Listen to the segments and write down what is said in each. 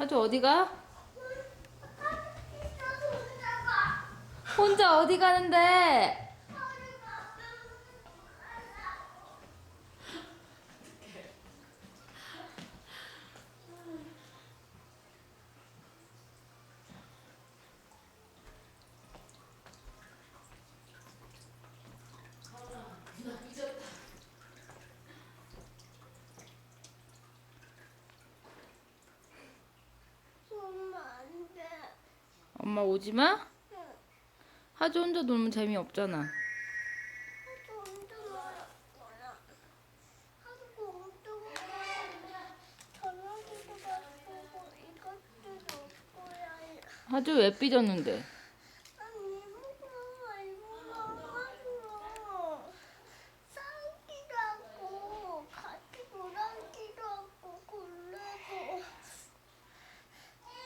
하주 어디가? 혼자 어디 가는데? 엄마 안 돼. 엄마 오지 마? 응. 하주 혼자 놀면 재미없잖아. 하도 엄청 놀았구나. 하도 엄청 놀았는데 전화기도 바꾸고 이것도 놓을 거야. 하주 왜 삐졌는데? 아니 이모가 이모가 하도 싸우기도 하고 같이 놀아기도 하고 그러고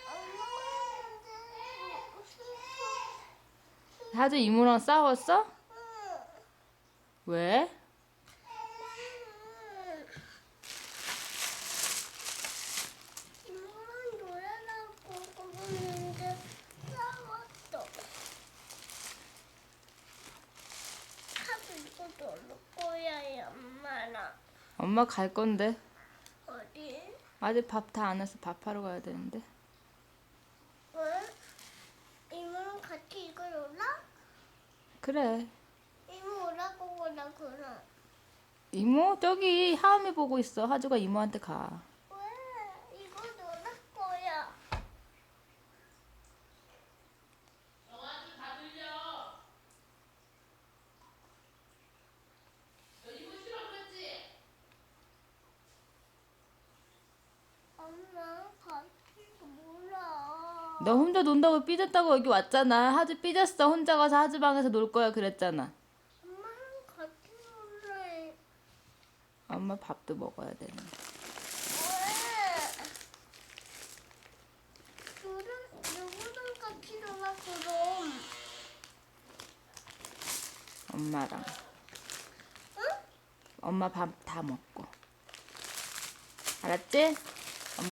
엄마가 하주 이모랑 싸웠어? 응. 왜? 이모랑 놀아라고 그러는데 싸웠어. 하도 이거 놀 거야, 엄마랑. 엄마 갈 건데. 어디? 아직 밥 다 안 해서 밥하러 가야 되는데. 왜? 이모랑 같이 이거 놀아? 그래. 이모 오라고 그래, 그럼. 이모 저기 하은이 보고 있어. 하주가 이모한테 가. 왜? 이거 놀을 거야. 영아한테 다 들려. 너 이모 싫어 그랬지? 엄마, 같이 놀아. 너 혼자 논다고 삐졌다고 여기 왔잖아. 하주 삐졌어. 혼자 가서 하주 방에서 놀 거야 그랬잖아. 엄마랑 같이 놀래. 엄마 밥도 먹어야 되는데. 왜? 엄마랑. 응? 엄마 밥 다 먹고. 알았지?